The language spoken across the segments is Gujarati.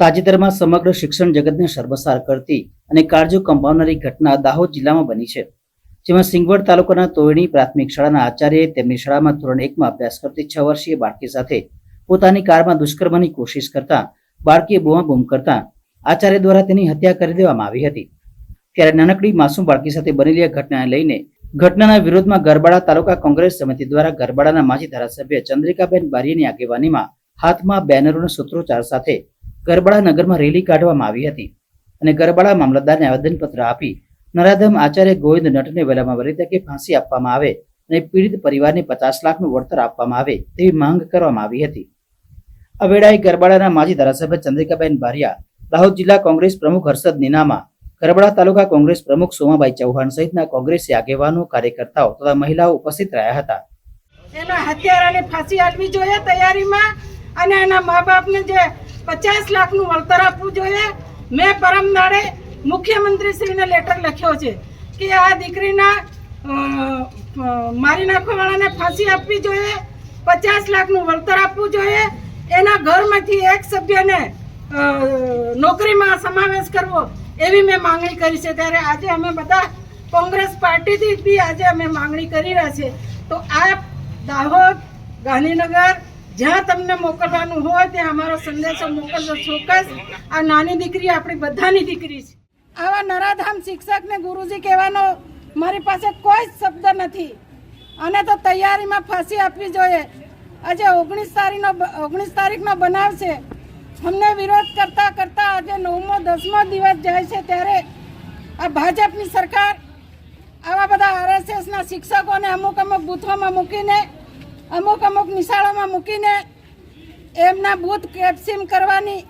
તાજેતરમાં સમગ્ર શિક્ષણ જગતને શર્મસાર કરતી અને કાળજો કંપાવનારી ઘટના દાહોદ જિલ્લામાં બની છે. જેમાં સિંગવડ તાલુકાના તોયણી પ્રાથમિક શાળાના આચાર્યએ તેમની શાળામાં ધોરણ એકમાં અભ્યાસ કરતી છ વર્ષીય બાળકી સાથે પોતાની કારમાં દુષ્કર્મની કોશિશ કરતા, બાળકીએ બૂમાબૂમ કરતા આચાર્ય દ્વારા તેની હત્યા કરી દેવામાં આવી હતી. ત્યારે નાનકડી માસૂમ બાળકી સાથે બનેલી આ ઘટનાને લઈને ઘટનાના વિરોધમાં ગરબાડા તાલુકા કોંગ્રેસ સમિતિ દ્વારા ગરબાડાના માજી ધારાસભ્ય ચંદ્રિકાબેન બારીની આગેવાનીમાં હાથમાં બેનરોના સૂત્રોચ્ચાર સાથે ગરબાડા નગરમાં રેલી કાઢવામાં આવી હતી અને ગરબાડા મામલતદારને આવેદનપત્ર આપી નરાધમ આચાર્ય ગોવિંદ નટને વહેલામાં વહેલી તકે ફાંસી આપવામાં આવે અને પીડિત પરિવારને પચાસ લાખનું વળતર આપવામાં આવે તેવી માંગ કરવામાં આવી હતી. આ વેળાએ માજી ધારાસભ્ય ચંદ્રિકાબેન બારિયા દાહોદ જિલ્લા કોંગ્રેસ પ્રમુખ હર્ષદ નીનામા ગરબડા તાલુકા કોંગ્રેસ પ્રમુખ સોમાબાઈ ચૌહાણ સહિતના કોંગ્રેસી આગેવાનો, કાર્યકર્તાઓ તથા મહિલાઓ ઉપસ્થિત રહ્યા હતા. એના હત્યારાને ફાંસી આપવી જોઈએ તૈયારીમાં અને એના મા બાપને જે પચાસ લાખનું વળતર આપવું જોઈએ. મેં પરમ દાડે મુખ્યમંત્રીશ્રીને લેટર લખ્યો છે કે આ દીકરીના મારી નાખવાવાળાને ફાંસી આપવી જોઈએ, પચાસ લાખનું વળતર આપવું જોઈએ. એના ઘરમાંથી એક સભ્યને નોકરીમાં સમાવેશ કરવો એવી મેં માંગણી કરી છે. ત્યારે આજે અમે બધા કોંગ્રેસ પાર્ટીથી બી આજે અમે માંગણી કરી રહ્યા છે તો આ દાહોદ, ગાંધીનગર જ્યાં તમને મોકલવાનું હોય, ત્યાં અમારો સંદેશો મોકલજો. ચોક્કસ. આ નાની દીકરી આપણી બધાની દીકરી છે. આવા નરાધામ શિક્ષકને ગુરુજી કહેવાનો મારી પાસે કોઈ જ શબ્દ નથી. અને તો તૈયારીમાં ફાંસી આપવી જોઈએ. આજે ઓગણીસ તારીખનો ઓગણીસ તારીખનો બનાવ છે. અમને વિરોધ કરતા કરતા આજે નવમો, દસમો દિવસ જાય છે ત્યારે આ ભાજપની સરકાર આવા બધા આરએસએસના શિક્ષકોને અમુક અમુક બૂથોમાં મૂકીને અમુક અમુક નિશાળોમાં મૂકીને એમના બૂથ કેપ્સિમ કરવાની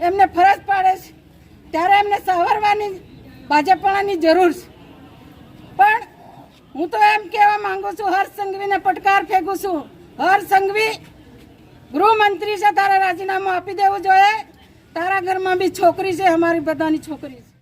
એમને ફરજ પાડે છે. ત્યારે એમને સવારવાની ભાજપવાળાની જરૂર છે. પણ હું તો એમ કહેવા માંગુ છું હર્ષ સંઘવીને પડકાર ફેંકું છું. હર્ષ સંઘવી, ગૃહમંત્રી છે, તારે રાજીનામું આપી દેવું જોઈએ. તારા ઘરમાં બી છોકરી છે, અમારી બધાની છોકરી છે.